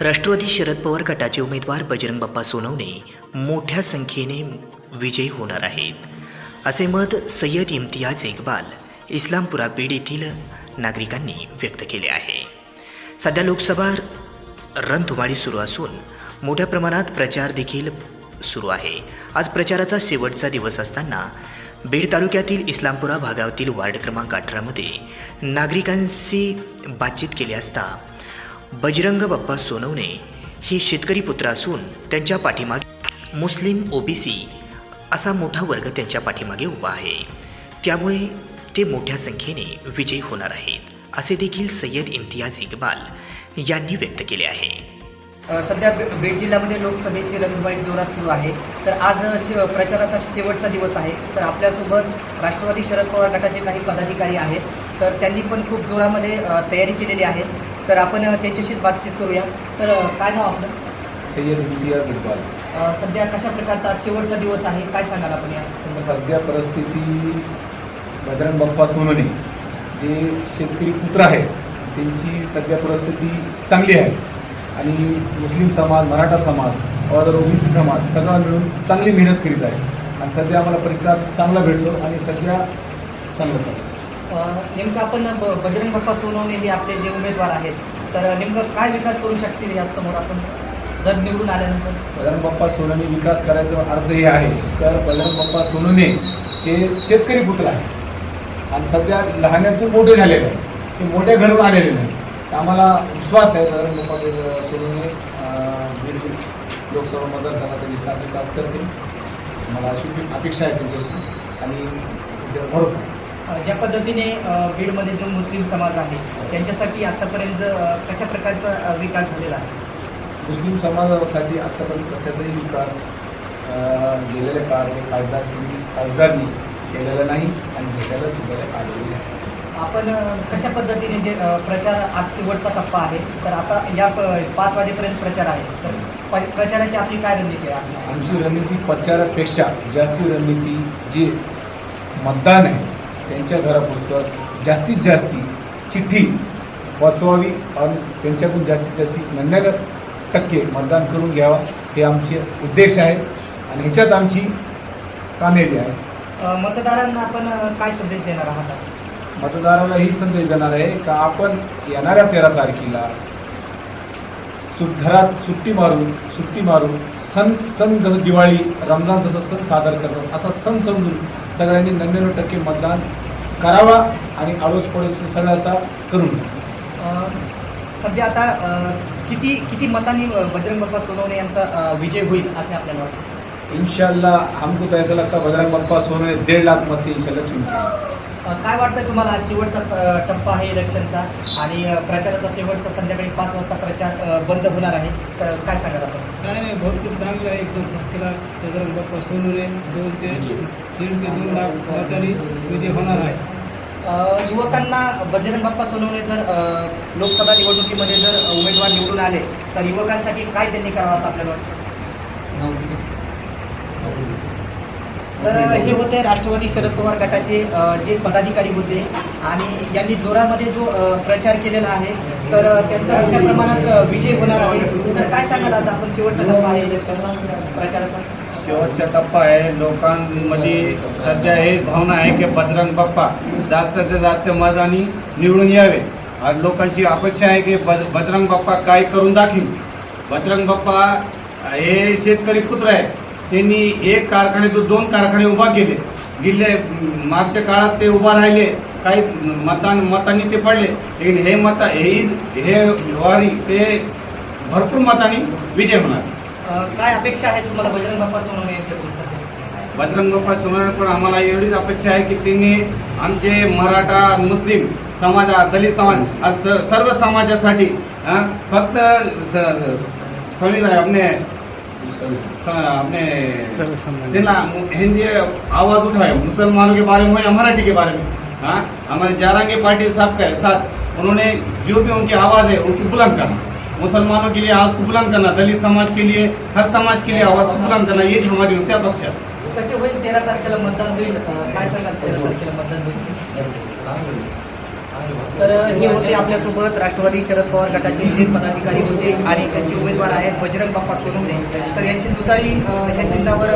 राष्ट्रवादी शरद पवार गटाचे उमेदवार बजरंग बाप्पा सोनवणे मोठ्या संख्येने विजयी होणार आहेत. असे मत सय्यद इम्तियाज इक्बाल इस्लामपुरा बीड येथील नागरिकांनी व्यक्त केले आहे. सध्या लोकसभा रणधुमाळी सुरू असून मोठ्या प्रमाणात प्रचार देखील सुरू आहे. आज प्रचाराचा शेवटचा दिवस असताना बीड तालुक्यातील इस्लामपुरा भागातील वार्ड क्रमांक अठरामध्ये नागरिकांशी बातचीत केली असता बजरंग बाप्पा सोनवणे हे शेतकरी पुत्र असून त्यांच्या पाठीमागे मुस्लिम ओबीसी असा मोठा वर्ग त्यांच्या पाठीमागे उभा आहे. त्यामुळे ते मोठ्या संख्येने विजयी होणार आहेत असे देखील सय्यद इम्तियाज इक्बाल यांनी व्यक्त केले आहे. सध्या बीड जिल्ह्यामध्ये लोकसभेची रंगबाळी जोरात सुरू आहे. तर आज शे प्रचाराचा शेवटचा दिवस आहे. तर आपल्यासोबत राष्ट्रवादी शरद पवार गटाचे काही पदाधिकारी आहेत. तर त्यांनी पण खूप जोरामध्ये तयारी केलेली आहे. तर आपण त्यांच्याशीच बातचीत करूया. सर काय नाव आपलं? सय्यद इम्तियाज इक्बाल सध्या कशा प्रकारचा शेवटचा दिवस आहे? काय सांगाल आपण या संदर्भात? सध्या परिस्थिती बजरंग बाप्पा सोनवणे जे शेतकरी पुत्र आहेत त्यांची सध्या परिस्थिती चांगली आहे. आणि मुस्लिम समाज मराठा समाज अदर ओबीसी समाज सगळा मिळून चांगली मेहनत करीत आहे. आणि सध्या आम्हाला प्रतिसाद चांगला भेटतो आणि सध्या चांगलं चालतं. नेमकं आपण ब- बजरंग बाप्पा सोनवणे हे आपले जे उमेदवार आहेत तर नेमकं काय विकास करू शकतील यासमोर आपण जर निवडून आल्यानंतर? बजरंग बाप्पा सोनवणे विकास करायचा अर्थ हे आहे तर बजरंग बाप्पा सोनवणे हे शेतकरी पुत्र आहे आणि सध्या लहानातून मोठे झालेले आहे ते मोठ्या घरून आलेले नाही आम्हाला विश्वास आहे बजरंग बाप्पा सोनवणे अं, लोकसभा मतदारसंघाचा विस्तार विकास करतील. मला अशी अपेक्षा आहे त्यांच्याशी. आणि भरोसा आहे. ज्या पद्धतीने बीडमध्ये जो मुस्लिम समाज आहे त्यांच्यासाठी आतापर्यंत अ, कशा प्रकारचा विकास झालेला आहे? मुस्लिम समाजासाठी आत्तापर्यंत कशाचाही विकास गेलेल्या काळाचे खासदार खासदारनी केलेला नाही आणि भेटायला सुद्धा आलेली नाही. आपण कशा पद्धतीने जे प्रचार आज शेवटचा टप्पा आहे तर आता या पाच वाजेपर्यंत प्रचार आहे. तर प- प्रचाराची आपली काय रणनीती आहे? आमची रणनीती प्रचारापेक्षा जास्ती रणनीती जी मतदान आहे त्यांच्या घरापुस्तक जास्तीत जास्ती चिठ्ठी वाचवावी आणि त्यांच्याकडून जास्तीत जास्ती नव्याण्णव टक्के मतदान करून घ्यावा हे आमचे उद्देश आहे आणि ह्याच्यात आमची कामयाबी आहे मतदारांना आपण काय संदेश देणार आहात आज? मतदाराला ही संदेश देणार आहे का आपण येणाऱ्या तेरा तारखेला सुट घरात सुट्टी मारून सुट्टी मारून सण सण जसं दिवाळी रमजान जसं सण सादर करतात असा सण समजून सगळ्यांनी नव्याण्णव टक्के मतदान करावा आणि आडोस पडोस सगळ्याचा करून सध्या आता किती किती मतांनी बजरंग बाप्पा सोनवणे यांचा विजय होईल असे आपल्याला वाटतं? इंशाल्लाह हमको तो ऐसा लगता बजरंग बप्पा सोने डेढ़ लाख मत से इंशाल्लाह चुनके अ, काय वाटतं तुम्हाला आज शेवटचा टप्पा आहे इलेक्शनचा? आणि प्रचाराचा शेवटचा संध्याकाळी पाच वाजता प्रचार बंद होणार आहे. तर काय सांगाल आपण? काय नाही भरपूर चांगलं आहे. एकदम फर्स्ट क्लास बजरंग बाप्पा सोनूरे दोन ते दीडशे दोन लाख विजय होणार आहे. युवकांना बजरंग बाप्पा सोनवणे जर लोकसभा निवडणुकीमध्ये जर उमेदवार निवडून आले तर युवकांसाठी काय त्यांनी करावं असं आपल्याला वाटतं? तर हे होते राष्ट्रवादी शरद पवार गटाचे जे पदाधिकारी होते. आणि यांनी जोरामध्ये जो प्रचार केलेला आहे तर त्यांचा मोठ्या प्रमाणात विजय होणार आहे. तर काय सांगाल आता आपण शेवटचा टप्पा आहे इलेक्शनचा प्रचाराचा? शेवटचा टप्पा आहे. लोकांमध्ये सध्या हे भावना आहे की बजरंग बाप्पा जास्त ते जास्त निवडून यावे. आज लोकांची अपेक्षा आहे की बज बजरंग बाप्पा काय करून दाखवी बजरंग बाप्पा हे शेतकरी पुत्र आहे त्यांनी एक कारखान्यातून दोन कारखाने उभा केले. गेले मागच्या काळात ते उभा राहिले. काही मतदान मतांनी ते पडले. लेकिन हे मत हे हे वारी ते भरपूर मतांनी विजय होणार. काय अपेक्षा आहे तुम्हाला बजरंग बाप्पा सोनवणे सध्या? बजरंग बाप्पा सोनार पण आम्हाला एवढीच अपेक्षा आहे की त्यांनी आमचे मराठा मुस्लिम समाज दलित समाज सर्व समाजासाठी फक्त संविधान स- अपने मु- हिंदी आवाज उठाए मुसलमानों के बारे में या मराठी के बारे में? हाँ? हमारे जारांगे पार्टी साहब के साथ उन्होंने जो भी उनकी आवाज़ है उनको बुलंद करना। मुसलमानों के लिए आवाज़ को बुलंद करना दलित समाज के लिए हर समाज के लिए आवाज़ को बुलंद करना ये हमारी उनसे अपेक्षा है कसे होईल तेरा तारखेला मतदान होईल? अ, काय सांगाल तेरा तारखेला मतदान होईल. तर हे होते आपल्यासोबत राष्ट्रवादी शरद पवार गटाचे जे पदाधिकारी होते आणि त्यांचे उमेदवार आहेत बजरंग बाप्पा सोनवणे तर यांची दुतारी ह्या चिन्हावर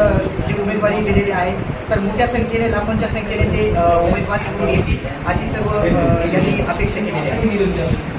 जी उमेदवारी दिलेली आहे तर मोठ्या संख्येने लाखोंच्या संख्येने ते उमेदवार निवडून येतील अशी सर्व यांनी अपेक्षा केलेली आहे.